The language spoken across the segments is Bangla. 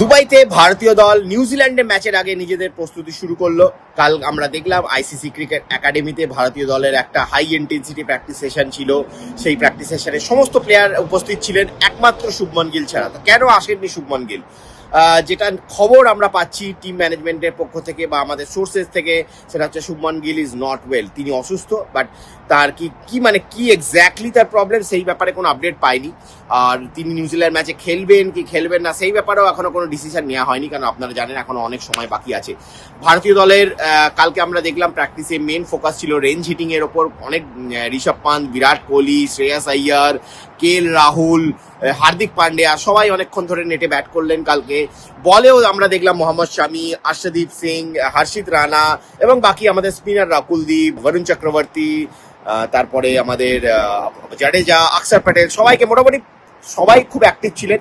দুবাইতে ভারতীয় দল নিউজিল্যান্ডে ম্যাচের আগে নিজেদের প্রস্তুতি শুরু করল। কাল আমরা দেখলাম আইসিসি ক্রিকেট একাডেমিতে ভারতীয় দলের একটা হাই ইন্টেন্সিটি প্র্যাকটিস সেশন ছিল। সেই প্র্যাকটিস সেশনে সমস্ত প্লেয়ার উপস্থিত ছিলেন, একমাত্র শুভমন গিল ছাড়া। তো কেন আসেননি শুভমন গিল? যেটা খবর আমরা পাচ্ছি টিম ম্যানেজমেন্টের পক্ষ থেকে বা আমাদের সোর্সেস থেকে, সেটা হচ্ছে Shubman Gill is not well তিনি অসুস্থ বাট তার কি কি মানে কি এক্স্যাক্টলি তার প্রবলেম সেই ব্যাপারে কোনো আপডেট পাইনি। আর তিনি নিউজিল্যান্ড ম্যাচে খেলবেন কি খেলবেন না, সেই ব্যাপারেও এখনও কোনো ডিসিশন নেওয়া হয়নি, কারণ আপনারা জানেন এখনও অনেক সময় বাকি আছে। ভারতীয় দলের কালকে আমরা দেখলাম প্র্যাকটিসে মেন ফোকাস ছিল রেঞ্জ হিটিং এর ওপর। অনেক ঋষভ পান্ত, বিরাট কোহলি, শ্রেয়াস আইয়ার কে রাহুল হার্দিক পান্ডিয়া সবাই অনেকক্ষণ ধরে নেটে ব্যাট করলেন কালকে। বলেও আমরা দেখলাম মোহাম্মদ শামি, আর্শদীপ সিং, হর্ষিত রানা, এবং বাকি আমাদের স্পিনার কুলদীপ বরুণ চক্রবর্তী তারপরে আমাদের জাডেজা অক্ষর প্যাটেল, সবাইকে মোটামুটি সবাই খুব অ্যাক্টিভ ছিলেন।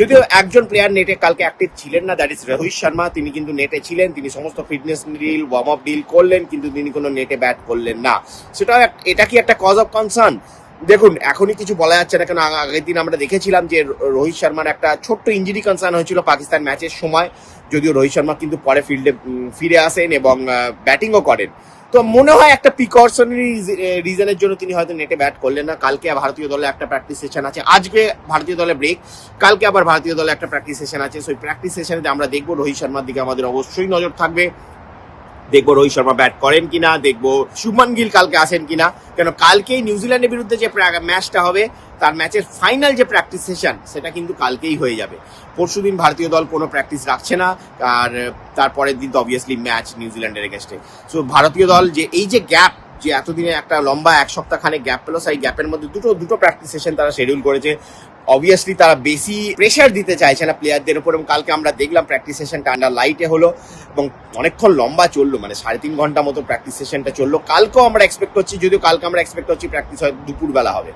যদিও একজন প্লেয়ার নেটে কালকে অ্যাক্টিভ ছিলেন না দ্যাট ইজ রোহিত শর্মা, তিনি কিন্তু নেটে ছিলেন, তিনি সমস্ত fitness drill warm up drill করলেন, কিন্তু তিনি কোনো নেটে ব্যাট করলেন না। সেটা এটা কি একটা কজ অফ কনসার্ন দেখুন, এখনই কিছু বলা যাচ্ছে না, কেন আগের দিন আমরা দেখেছিলাম যে রোহিত শর্মার একটা ছোট্ট ইঞ্জুরি কনসার্ন হয়েছিল পাকিস্তান ম্যাচের সময়। যদিও রোহিত শর্মা কিন্তু পরে ফিল্ডে ফিরে আসেন এবং ব্যাটিংও করেন। তো মনে হয় একটা প্রিকশনারি রিজনের জন্য তিনি হয়তো নেটে ব্যাট করলেন না। কালকে ভারতীয় দলে একটা প্র্যাকটিস সেশন আছে। আজকে ভারতীয় দলে ব্রেক কালকে আবার ভারতীয় দলে একটা প্র্যাকটিস সেশন আছে। সেই প্র্যাকটিস সেশনে আমরা দেখব রোহিত শর্মার দিকে আমাদের অবশ্যই নজর থাকবে। দেখব রোহিত শর্মা ব্যাট করেন কিনা, দেখব শুভমান গিল কালকে আসেন কিনা। কেন কালকেই নিউজিল্যান্ডের বিরুদ্ধে যে ম্যাচটা হবে, তার ম্যাচের ফাইনাল যে প্র্যাকটিস সেশন সেটা কিন্তু কালকেই হয়ে যাবে। পরশুদিন ভারতীয় দল কোনো প্র্যাকটিস রাখছে না, আর তারপরের দিন তো অবভিয়াসলি ম্যাচ নিউজিল্যান্ডের এগেস্টে সো ভারতীয় দল যে, এই যে গ্যাপ যে এতদিনে একটা লম্বা এক সপ্তাহ খানে গ্যাপ পেল, সেই গ্যাপের মধ্যে দুটো দুটো প্র্যাকটিস সেশন তারা শেডিউল করেছে। অবভিয়াসলি তারা বেশি প্রেশার দিতে চাইছে না প্লেয়ারদের উপর, এবং কালকে আমরা দেখলাম প্র্যাকটিস সেশনটা আন্ডার লাইটে হলো। এবং অনেকক্ষণ লম্বা চলল মানে সাড়ে তিন ঘণ্টা মতো প্র্যাকটিস সেশনটা চলল। কালকেও আমরা এক্সপেক্ট করছি, যদিও কালকে আমরা এক্সপেক্ট করছি প্র্যাকটিস হয় দুপুরবেলা হবে।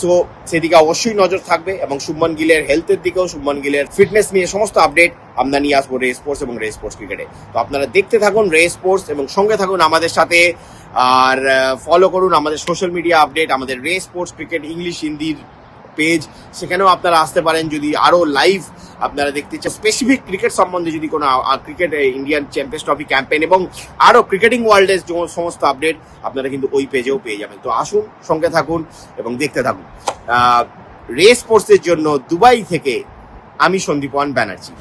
সো সেদিকে অবশ্যই নজর থাকবে এবং শুভমান গিলের হেলথের দিকেও, শুভমান গিলের ফিটনেস নিয়ে সমস্ত আপডেট আমরা নিয়ে আসব রে স্পোর্টস এবং রে স্পোর্টস ক্রিকেটে তো আপনারা দেখতে থাকুন রে স্পোর্টস এবং সঙ্গে থাকুন আমাদের সাথে, আর ফলো করুন আমাদের সোশ্যাল মিডিয়া আপডেট আমাদের রে স্পোর্টস ক্রিকেট ইংলিশ হিন্দির পেজ, সেখানেও আপনারা আসতে পারেন যদি আরও লাইভ আপনারা দেখতে চান। স্পেসিফিক ক্রিকেট সম্বন্ধে যদি কোনো cricket Indian champions trophy campaign এবং আরও ক্রিকেটিং ওয়ার্ল্ডের সমস্ত আপডেট আপনারা কিন্তু ওই পেজেও পেয়ে যাবেন। তো আসুন, সঙ্গে থাকুন এবং দেখতে থাকুন। রেস স্পোর্টসের জন্য দুবাই থেকে আমি সন্দীপন ব্যানার্জি।